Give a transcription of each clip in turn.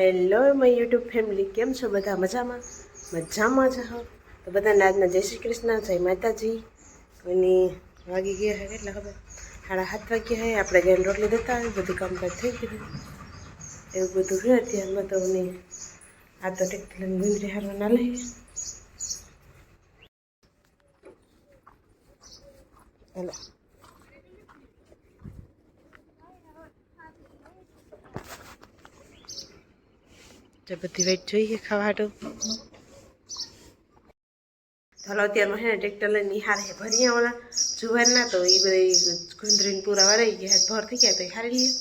Hello my YouTube family, કેમ છો બધા? મજામાં? મજામાં જ, હા. તો બધાને આજના જય શ્રી કૃષ્ણ, જય માતાજી. અને વાગી ગયા હે કેટલા ખબર? સાડા સાત વાગ્યા હે, આપણે ગઈને રોટલી દેતા હોય, બધું કામકાજ થઈ ગયું એવું બધું છે અત્યારમાં તો અને આ તો ટેક્ટર ગુંદરી હારવા ના લઈએ. હાલો. તો બધી વેટ જોઈએ ખાવા હાટું ચાલો, અત્યારમાં છે ને ટ્રેક્ટર લઈને નિહાર છે ભરીયા વાળા જુવારના તો એ બધી ગુંદરીને પૂરા વરાઈ ગયા ભર થઈ ગયા તો એ હારી લઈએ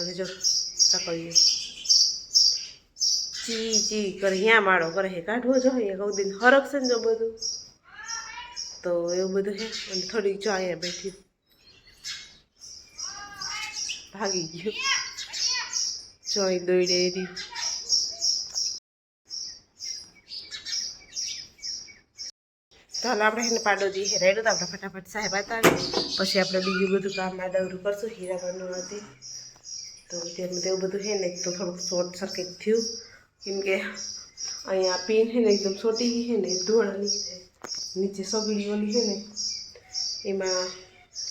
અને જો ચકલીએ ચી ચી કરે અહીંયા માળો કરે છે. કાઢવો જોઈએ કઉ દિન હરખશે ને જો બધું. તો એવું બધું છે. અને થોડીક જો અહીંયા બેઠી. ભાગી ગયું. જોઈ દોડે એરી તો હાલ આપણે એને પાડો જઈએ રેડો તો આપણે ફટાફટ સાહેબ હતા પછી આપણે બીજું બધું કામ આદવરું કરશું હીરા બનવું હતી તો અત્યારમાં તેવું બધું છે ને તો થોડુંક શોર્ટ સર્કિટ થયું. કેમ કે અહીંયા પીન છે ને એકદમ છોટી ગઈ છે ને ધોળા નીકળે. નીચે સગડી છે ને, એમાં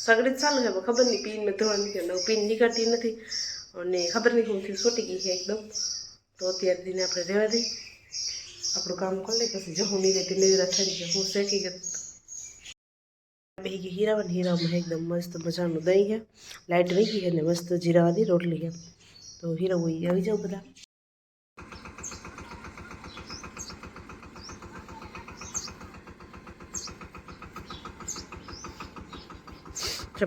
સગડી ચાલુ છે ખબર નહીં પીનમાં ધોળા નીકળે પીન નીકળતી નથી. અને ખબર નહીં થયું છોટી ગઈ છે એકદમ. તો અત્યાર દિને આપણે રહેવા દઈએ. આપણું કામ કરી લે, પછી જો હું નિરેતી નિરા થઈ જાય હું શેકી ગઈ બેગી હીરાવન હીરામાં એકદમ મસ્ત મજાનું દહીં છે. લાઇટ વહી ગઈ અને મસ્ત જીરાવાની રોટલી છે. તો હીરા હોય આવી જાઓ બધા.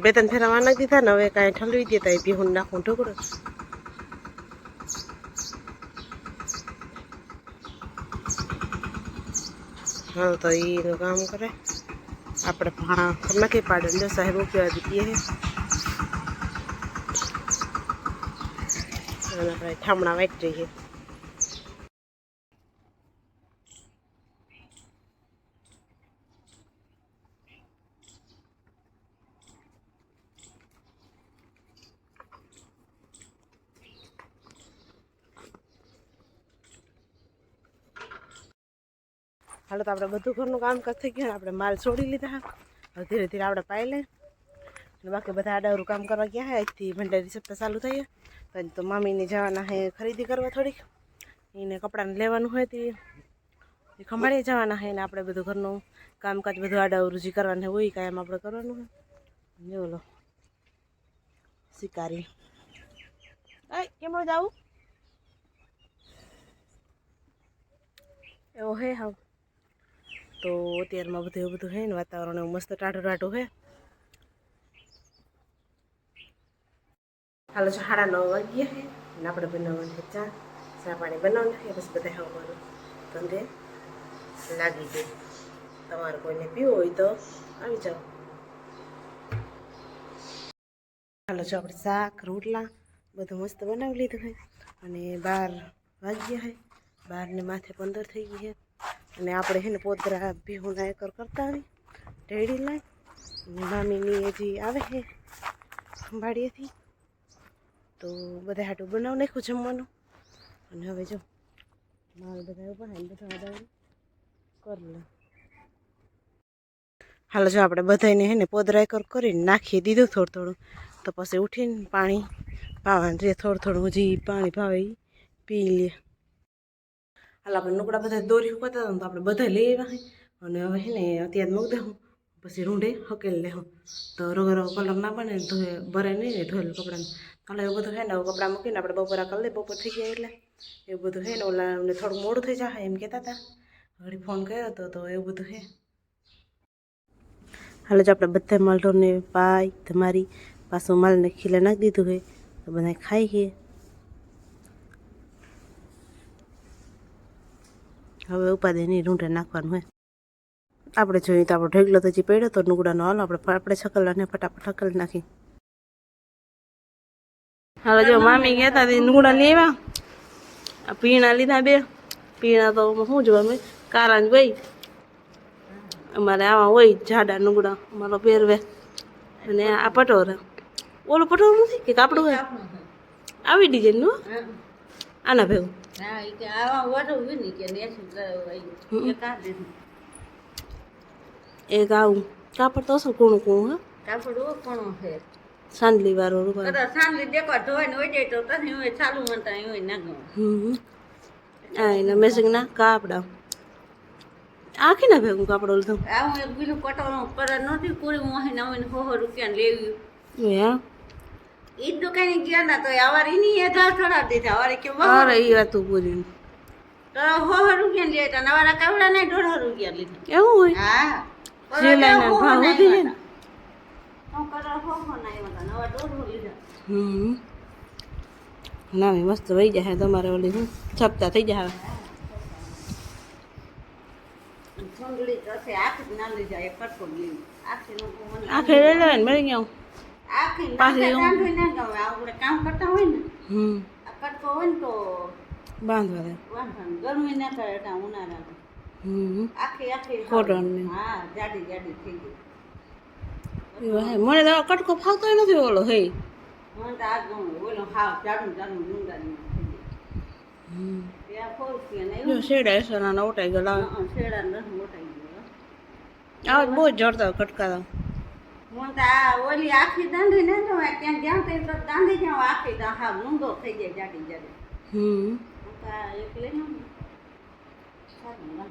બે ત્રણ ફેરા નાખી દીધા ને, હવે કાંઈ ઠલવી દેતા એ ભીહું નાખું ઢોકળો હા તો એનું કામ કરે. આપણે ભાણા નથી પાડે. જો સાહેબ ઉપયોગ દીધી અને આપણે ઠામણા વાંચી જઈએ. હાલો તો આપણે બધું ઘરનું કામ થઈ ગયું આપણે માલ છોડી લીધા હવે ધીરે ધીરે આપણે પાઈ લે. બાકી બધા આડાવરું કામ કરવા ગયા હે. આજથી ભંડારી સપ્તાહ ચાલુ થઈ તો તો મામીને જવાના હે ખરીદી કરવા થોડીક. એને કપડાને લેવાનું હોય તે. ખંભાળીએ જવાના હે ને આપણે બધું ઘરનું કામકાજ બધું આડાવરું જે કરવાનું હોય કાયમ આપણે કરવાનું હોય બોલો ઓલો શિકારી. કેમ જાવું? એવો હે હા તો અત્યારમાં બધું એવું બધું હે ને, વાતાવરણ એવું મસ્ત ટાઢું ટાઢું હે. હાલો છો સાડા નવ વાગ્યા હે, અને આપણે બનાવવાનું છે ચા. ચા પાણી બનાવવાના નાખીએ બસ બધા આવવાનું. ધંધે લાગી ગયું. તમારે કોઈને પીવું હોય તો આવી જાઓ. હાલો છો આપણે શાક, રોટલા બધું મસ્ત બનાવી લીધું હોય અને બાર વાગ્યા છે બારને માથે પંદર થઈ ગઈ છે અને આપણે હેને પોતરા ભીહુના એકર કરતા આવી રેડી અને મામીની હજી આવે છે ખંભાળીએથી તો બધા હાટું બનાવ નાખ્યું જમવાનું. અને હવે જો માલ બધા ઊભા ને બધા આદાવું કરી લે. હાલો જો આપણે બધાને હે ને પોદરા એકર કરીને નાખી દીધું થોડું થોડું. તો પછી ઉઠીને પાણી પાવાનું રે થોડું થોડું હજી પાણી ભાવે પી લે. હાલ આપણે નુકડા બધા દોરી ઉપાતા હતા તો આપણે બધા લઈ આવ્યા અને હવે છે ને અત્યારે મૂકી દે હું. પછી રૂંઢે હકેલ લે હું. તો રોગ રોગ કલર ના બને ધોએ ભરે નહીં ને ધોયેલું કપડાને હાલો એવું બધું હે ને કપડાં મૂકીને આપણે બપોરા કરી લે બપોર થઈ ગયા એટલે. એવું બધું છે ને, ઓલા અમને થોડું મોડું થઈ જાય એમ કહેતા હતા. ઘડી ફોન કર્યો હતો તો એવું બધું છે હાલ જો આપણે બધા માલઢોરને પાય તમારી પાછું માલને ખીલે નાખી દીધું હોય તો બધા ખાઈ ગઈએ હવે ઉપાધિની રૂંઢે નાખવાનું હોય. આપણે જોઈએ તો આપણો ઢેગલો તો હજી પડ્યો તો નુગડાનો હાલો આપણે આપણે છકલાને ફટાફટ હકલ નાખી હવે જો મામી ગયા હતા નુગડા લેવા પીણા લીધા બે. પીણા તો શું જોવા અમે કારણ હોય અમારે આવા હોય જાડા નુગડા અમારો પહેરવે. અને આ પટોરા ઓલું પટોરું નથી કે કાપડું હોય? આવી ડિઝાઇનનું? આના ભેગું? હા ને એક આવું કાપડ તો અસલ કોણ કોણ હે? કાપડ ઓપણું છે સાંડલી વાળો રૂપા કદાચ સાંજલી દેખવા ધોઈને હોય જાય તો તને હોય ચાલુ મનતા હોય ના ગમે હમ આ એના મેસિંગ ના કાપડા. આખી ના ભેગું કાપડો લીધું આ હું એક બીજું કટોરું પર નથી પૂરી મોહીને આવીને હો રૂપિયા લેવી. હે ઈ દુકાને ગયા ના તો આવાર એની ધાર ચડાવી દીધા આવારે કે અરે એ વાત પૂરી તો સો રૂપિયા લે તો નવારા કાવડા ને દોઢસો રૂપિયા લીધા. એવું હોય? હા. ભાવ વધી હું હો હો ના આવ્યા નવા દોઢસો લીધા. હમ. ના મસ્ત વહી જાય તમારે ઓલી હું છપતા થઈ જાય આખી ના નું લઈ લેવાય મળી ગયા. આખી આપણે કામ કરતા હોય ને હમ. કટકો હોય ને તો બાંધવા દે. ગરમી ના કરે એટલે ઉનાળા આખી આખી હા જાડી જાડી થઈ ગઈ. મને તો કટકો ફાવતો નથી ઓલો હે. મને તો આ ઓલો હાવ જાડું જાડું ડુંગાળી શેડા શેડા ગયો. આવા બહુ જ જડતા કટકા મને તો આ ઓલી આખી દાંડી ને જો ત્યાં જ્યાં તે તો દાંડી જાઉં આખી તો હા મૂંદો થઈ જાય જાડી જાડી. હમ. હું આવું.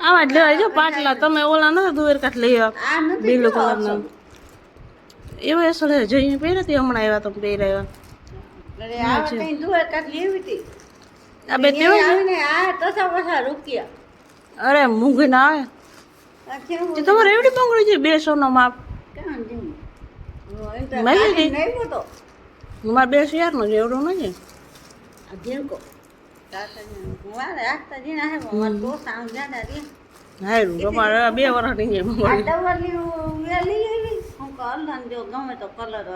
આવા જ લેવાય જો પાટલા તમે ઓલા ના દુવેર કાઠ લઈ આવ્યા આ નથી બીલો કેવો કલરનો અસલ. એવો એસળ હે જઈને પહેરે તે હમણાં આવ્યા તમે પહેર્યા અરે આ કઈ દુવેર કાંઈક લેવી હતી આ બે તેવા ને આ તસા વસા રૂપિયા. અરે મૂંઘી ના આવે તમારે એવડી બંગડી છે બે સો નો માપ. મારે બે શેર નો છે નથી. હારું તમારે બે વર્ષની છે આ બંગડી ડબલી હું એ લઈ આવી.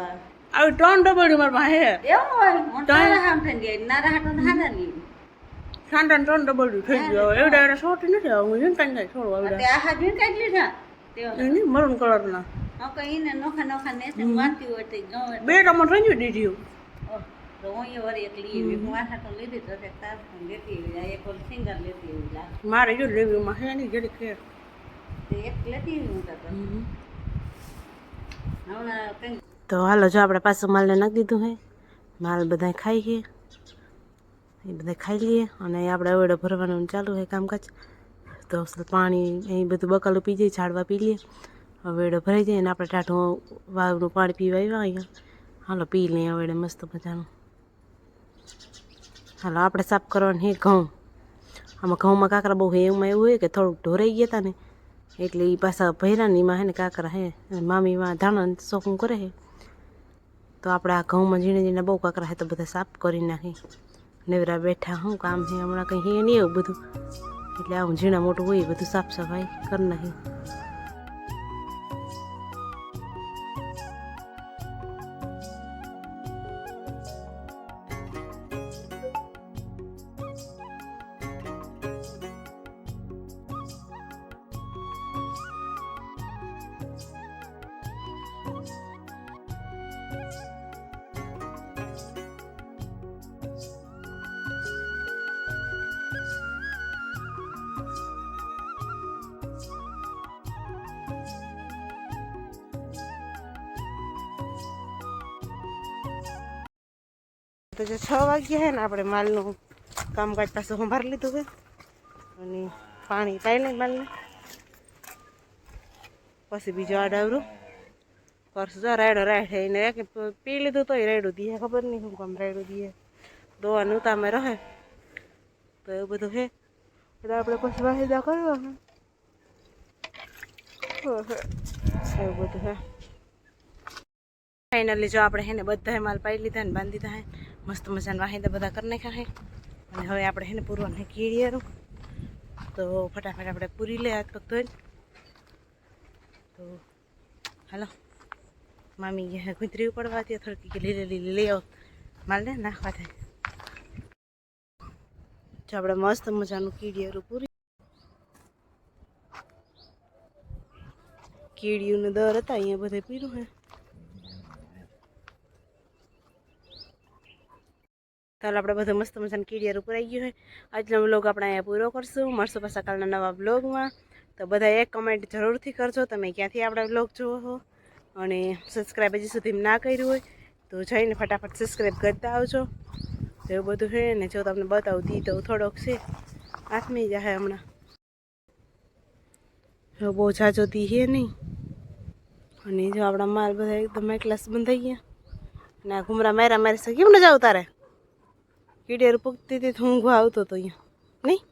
આવે. આવી ત્રણ ડબડી મારા પાસે આવી. સાંટા ત્રણ ડબડી થઈ ગયો એવડા એવડા સોટી નથી હું ઝીણકા ને છોડવા એની મરૂન કલર ના હું કહું, નોખા નોખા હોય તો ગમે. બે ટમાટર થઈ દીધી. તો હું એ એક હું લીધી તો તે ખાસ પણ લેતી આવી. એક ઓલી સિંગર લેતી આવી લાગે. મારે જો લેવીમાં હે નહીં જરી ખેર એક લેતી હું તો. હમણાં હાલો જો આપણે પાછું માલને નાખી દીધું હે. માલ બધા ખાઈ ગયે એ બધા ખાઈ લઈએ અને આપણે અવેડો ભરવાનું ચાલુ છે કામકાજ. તો પાણી અહીં બધું બકાલું પી જઈએ ઝાડવા પી લઈએ અવેડો ભરાઈ જાય ને આપણે ટાઢો વાવનું પાણી પીવા આવ્યા અહીંયા. હાલો, પી લઈએ અવેડે મસ્ત મજાનું. હાલો, આપણે સાફ કરવાનું છે ઘઉં. આમાં ઘઉંમાં કાંકરા બહુ હે, એમાં એવું હોય કે થોડુંક ઢોરાઈ ગયા હતા ને, એટલે એ પાછા ભૈરાનીમાં હે ને કાંકરા હે. મામીમાં ધાણા શોખું કરે હે. તો આપણે આ ઘઉંમાં ઝીણે ઝીણે બહુ કાંકરા હે તો બધા સાફ કરી નાખી. નેવરા બેઠા હું, કામ છે હમણાં કંઈ હે નહીં એવું બધું. એટલે આવું ઝીણા મોટું હોય બધું સાફ સફાઈ કરી નાખી. તો જે છ વાગ્યા હે ને આપણે માલનું કામકાજ પાછું સંભાળી લીધું છે. અને પાણી પાઈ લઈ માલને. પછી બીજો આડાવરું પરસું જો રાયડો રાયડે એને એક પી લીધું તોય રાયડું દીએ ખબર નહીં શું કામ રાયડું દીએ દોવાનું તમે રહે. તો એવું બધું હે એટલે આપણે પછી વાહિદા કરવા હે એવું બધું હે ફાઇનલી જો આપણે હે ને બધા માલ પાઈ લીધા ને બાંધી દીધા હે મસ્ત મજાના વાહિંદા બધા કરી નાખ્યા છે અને હવે આપણે હે ને પૂરવાનું કીડિયારું તો ફટાફટ આપણે પૂરી લે હાથ પગ તો હાલો. મામી ગયા કુતરી પડવાથી થોડીક કે લીલી લીલી લઈ આવો. માલને નાખવા થાય જો આપણે મસ્ત મજાનું કીડીયરું પૂરી. કીડિયું દર હતા, અહીંયા બધે પીરું હે. ચાલો આપણે બધું મસ્ત મજાનું કીડિયર ઉપરાઈ ગયું હોય આજનો બ્લોગ આપણે અહીંયા પૂરો કરશું. મળશું પાછા કાલના નવા બ્લોગમાં તો બધા એક કમેન્ટ જરૂરથી કરજો. તમે ક્યાંથી આપણા બ્લોગ જુઓ છો? અને સબસ્ક્રાઈબ હજી સુધી ના કર્યું હોય, તો જઈને ફટાફટ સબસ્ક્રાઈબ કરતા આવજો. તો એવું બધું છે ને, જો તમને બતાવું દી તો થોડોક છે. આથમી જાય હમણાં. જો બહુ જાજો દી છે નહીં. અને જો આપણા માલ બધા એકદમ એકલાસ બંધાઈ ગયા. અને આ ઘુમરા મેરા મારી છે. કેમ ન જાવ તારે? કીડિયર પૂગતી હતી તો ઊંઘવા આવતો હતો અહીંયા. નહીં?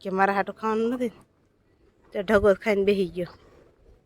કે મારા હાટું ખાવાનું નથી? તે ઢગો ખાઈને બેસી ગયો.